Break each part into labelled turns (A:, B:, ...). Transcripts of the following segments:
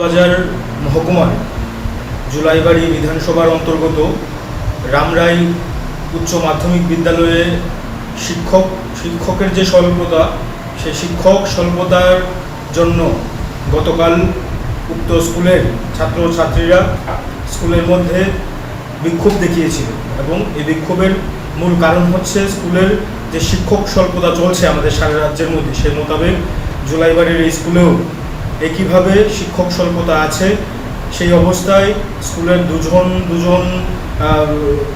A: বাজার মহকুমার জুলাইবাড়ি বিধানসভার অন্তর্গত রামরাই উচ্চ মাধ্যমিক বিদ্যালয়ে শিক্ষক, শিক্ষকের যে স্বল্পতা, সে শিক্ষক স্বল্পতার জন্য গতকাল উক্ত স্কুলের ছাত্র ছাত্রীরা স্কুলের মধ্যে বিক্ষোভ দেখিয়েছিল এবং এই বিক্ষোভের মূল কারণ হচ্ছে স্কুলের যে শিক্ষক স্বল্পতা চলছে আমাদের সারা রাজ্যের মধ্যে সেই মোতাবেক জুলাইবাড়ির এই স্কুলেও একইভাবে শিক্ষক স্বল্পতা আছে। সেই অবস্থায় স্কুলের দুজন দুজন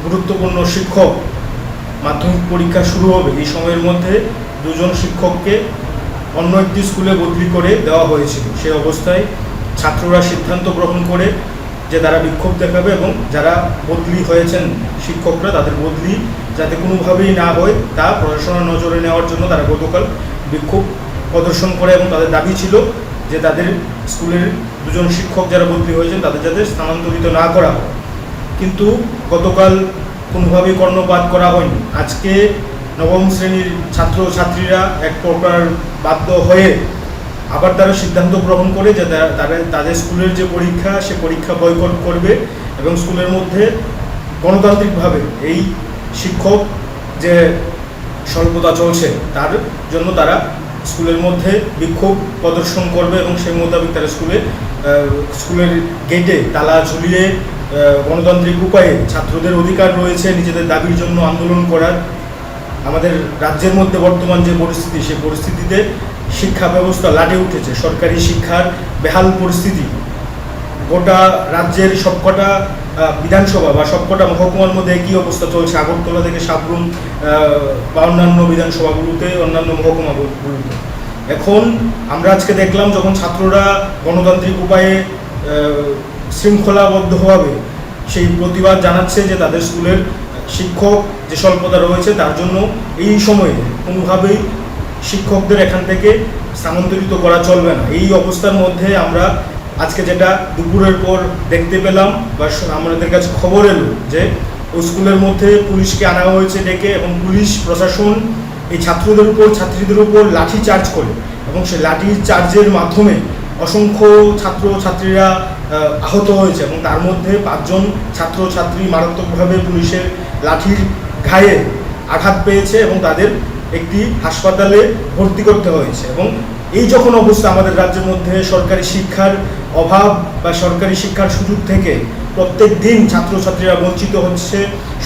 A: গুরুত্বপূর্ণ শিক্ষক মাধ্যমিক পরীক্ষা শুরু হবে। এই সময়ের মধ্যে দুজন শিক্ষককে অন্য একটি স্কুলে বদলি করে দেওয়া হয়েছিল। সেই অবস্থায় ছাত্ররা সিদ্ধান্ত গ্রহণ করে যে তারা বিক্ষোভ দেখাবে এবং যারা বদলি হয়েছেন শিক্ষকরা, তাদের বদলি যাতে কোনোভাবেই না হয়, তা প্রশাসনের নজরে নেওয়ার জন্য তারা গতকাল বিক্ষোভ প্রদর্শন করে এবং তাদের দাবি ছিল যে তাদের স্কুলের দুজন শিক্ষক যারা বদলি হয়েছেন তাদের যাতে স্থানান্তরিত না করা হয়। কিন্তু গতকাল কোনোভাবেই কর্ণপাত করা হয়নি। আজকে নবম শ্রেণির ছাত্র ছাত্রীরা এক প্রকার বাধ্য হয়ে আবার তারা সিদ্ধান্ত গ্রহণ করে যে তারা- তাদের তাদের স্কুলের যে পরীক্ষা, সে পরীক্ষা বয়কট করবে এবং স্কুলের মধ্যে গণতান্ত্রিকভাবে এই শিক্ষক যে স্বল্পতা চলছে, তার জন্য তারা স্কুলের মধ্যে বিক্ষোভ প্রদর্শন করবে এবং সেই মোতাবেক তারা স্কুলে স্কুলের গেটে তালা ঝুলিয়ে গণতান্ত্রিক উপায়ে ছাত্রদের অধিকার রয়েছে, নিজেদের দাবির জন্য আন্দোলন করার। আমাদের রাজ্যের মধ্যে বর্তমান যে পরিস্থিতি, সেই পরিস্থিতিতে শিক্ষা ব্যবস্থা লাটে উঠেছে। সরকারি শিক্ষার বেহাল পরিস্থিতি। গোটা রাজ্যের সবকটা বিধানসভা বা সবকটা মহকুমার মধ্যে একই অবস্থা চলছে? আগরতলা থেকে সাবরুম বা অন্যান্য বিধানসভাগুলোতে অন্যান্য মহকুমাগুলোতে। এখন আমরা আজকে দেখলাম যখন ছাত্ররা গণতান্ত্রিক উপায়ে শৃঙ্খলাবদ্ধভাবে সেই প্রতিবাদ জানাচ্ছে যে তাদের স্কুলের শিক্ষক যে স্বল্পতা রয়েছে তার জন্য এই সময়ে কোনোভাবেই শিক্ষকদের এখান থেকে স্থানান্তরিত করা চলবে না। এই অবস্থার মধ্যে আমরা আজকে যেটা দুপুরের পর দেখতে পেলাম বা আমাদের কাছে খবর এলো যে ওই স্কুলের মধ্যে পুলিশকে আনা হয়েছে ডেকে এবং পুলিশ, প্রশাসন এই ছাত্রদের উপর, ছাত্রীদের উপর লাঠি চার্জ করে এবং সেই লাঠি চার্জের মাধ্যমে অসংখ্য ছাত্র ছাত্রীরা আহত হয়েছে এবং তার মধ্যে পাঁচজন ছাত্র ছাত্রী মারাত্মকভাবে পুলিশের লাঠির ঘায়ে আঘাত পেয়েছে এবং তাদের একটি হাসপাতালে ভর্তি করতে হয়েছে এবং এই যখন অবস্থা আমাদের রাজ্যের মধ্যে সরকারি শিক্ষার অভাব বা সরকারি শিক্ষার সুযোগ থেকে প্রত্যেক দিন ছাত্রছাত্রীরা বঞ্চিত হচ্ছে,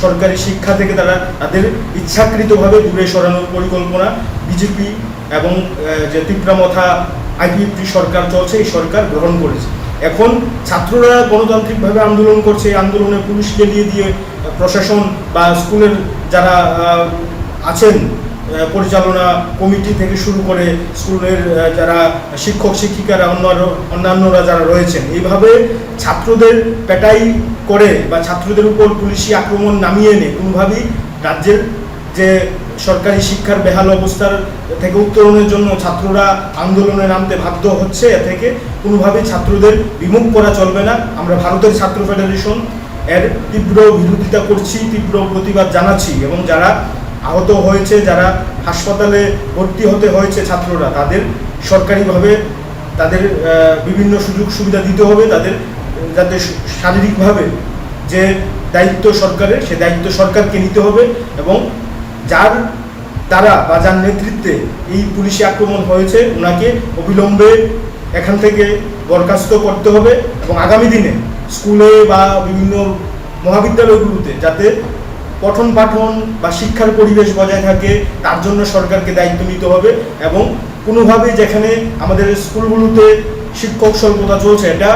A: সরকারি শিক্ষা থেকে তারা তাদের ইচ্ছাকৃতভাবে দূরে সরানোর পরিকল্পনা বিজেপি এবং যে তীব্রামথা আইপিএফটি সরকার চলছে, এই সরকার গ্রহণ করেছে। এখন ছাত্ররা গণতান্ত্রিকভাবে আন্দোলন করছে, এই আন্দোলনে পুলিশকে দিয়ে দিয়ে প্রশাসন বা স্কুলের যারা আছেন পরিচালনা কমিটি থেকে শুরু করে স্কুলের যারা শিক্ষক, শিক্ষিকারা, অন্যান্য, অন্যান্যরা যারা রয়েছেন, এইভাবে ছাত্রদের পেটাই করে বা ছাত্রদের উপর পুলিশি আক্রমণ নামিয়ে এনে কোনোভাবেই রাজ্যের যে সরকারি শিক্ষার বেহাল অবস্থার থেকে উত্তরণের জন্য ছাত্ররা আন্দোলনে নামতে বাধ্য হচ্ছে, এ থেকে কোনোভাবেই ছাত্রদের বিমুখ করা চলবে না। আমরা ভারতের ছাত্র ফেডারেশন এর তীব্র বিরোধিতা করছি, তীব্র প্রতিবাদ জানাচ্ছি এবং যারা আহত হয়েছে যারা হাসপাতালে ভর্তি হতে হয়েছে ছাত্ররা, তাদের সরকারিভাবে তাদের বিভিন্ন সুযোগ সুবিধা দিতে হবে, তাদের, যাতে শারীরিকভাবে যে দায়িত্ব সরকারের, সে দায়িত্ব সরকারকে নিতে হবে এবং যার দ্বারা বা যার নেতৃত্বে এই পুলিশি আক্রমণ হয়েছে ওনাকে অবিলম্বে এখান থেকে বরখাস্ত করতে হবে এবং আগামী দিনে স্কুলে বা বিভিন্ন মহাবিদ্যালয়গুলোতে যাতে পঠন পাঠন বা শিক্ষার পরিবেশ বজায় থাকে, তার জন্য সরকারকে দায়িত্ব নিতে হবে এবং কোনোভাবে যেখানে আমাদের স্কুলগুলোতে শিক্ষক স্বল্পতা চলছে, এটা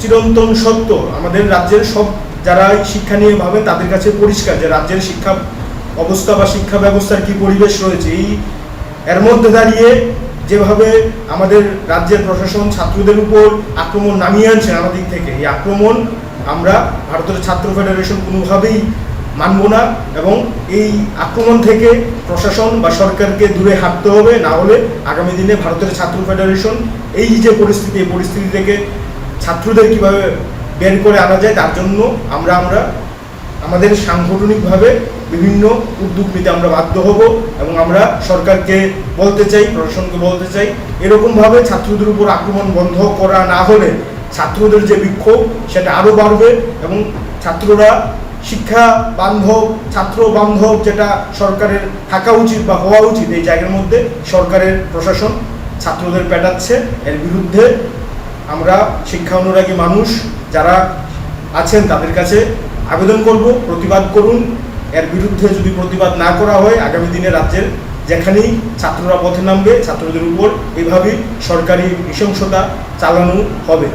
A: চিরন্তন সত্য। আমাদের রাজ্যের সব যারা শিক্ষা নিয়ে ভাবেন তাদের কাছে পরিষ্কার যে রাজ্যের শিক্ষা অবস্থা বা শিক্ষা ব্যবস্থার কি পরিবেশ রয়েছে। এই, এর মধ্যে দাঁড়িয়ে যেভাবে আমাদের রাজ্যের প্রশাসন ছাত্রদের উপর আক্রমণ নামিয়ে আনছেন আমাদের থেকে, এই আক্রমণ আমরা ভারতের ছাত্র ফেডারেশন কোনোভাবেই মানব না এবং এই আক্রমণ থেকে প্রশাসন বা সরকারকে দূরে হাঁটতে হবে, না হলে আগামী দিনে ভারতের ছাত্র ফেডারেশন এই যে পরিস্থিতি, এই পরিস্থিতি থেকে ছাত্রদের কীভাবে বের করে আনা যায়, তার জন্য আমরা আমরা আমাদের সাংগঠনিকভাবে বিভিন্ন উদ্যোগ নিতে আমরা বাধ্য হব এবং আমরা সরকারকে বলতে চাই, প্রশাসনকে বলতে চাই, এরকমভাবে ছাত্রদের উপর আক্রমণ বন্ধ করা না হলে ছাত্রদের যে বিক্ষোভ, সেটা আরও বাড়বে এবং ছাত্ররা শিক্ষা বান্ধব, ছাত্র বান্ধব যেটা সরকারের থাকা উচিত বা হওয়া উচিত এই জায়গার মধ্যে, সরকারের প্রশাসন ছাত্রদের পেটাচ্ছে। এর বিরুদ্ধে আমরা শিক্ষা অনুরাগী মানুষ যারা আছেন তাদের কাছে আবেদন করব, প্রতিবাদ করুন। এর বিরুদ্ধে যদি প্রতিবাদ না করা হয়, আগামী দিনে রাজ্যের যেখানেই ছাত্ররা পথে নামবে, ছাত্রদের উপর এভাবেই সরকারি নৃশংসতা চালানো হবে।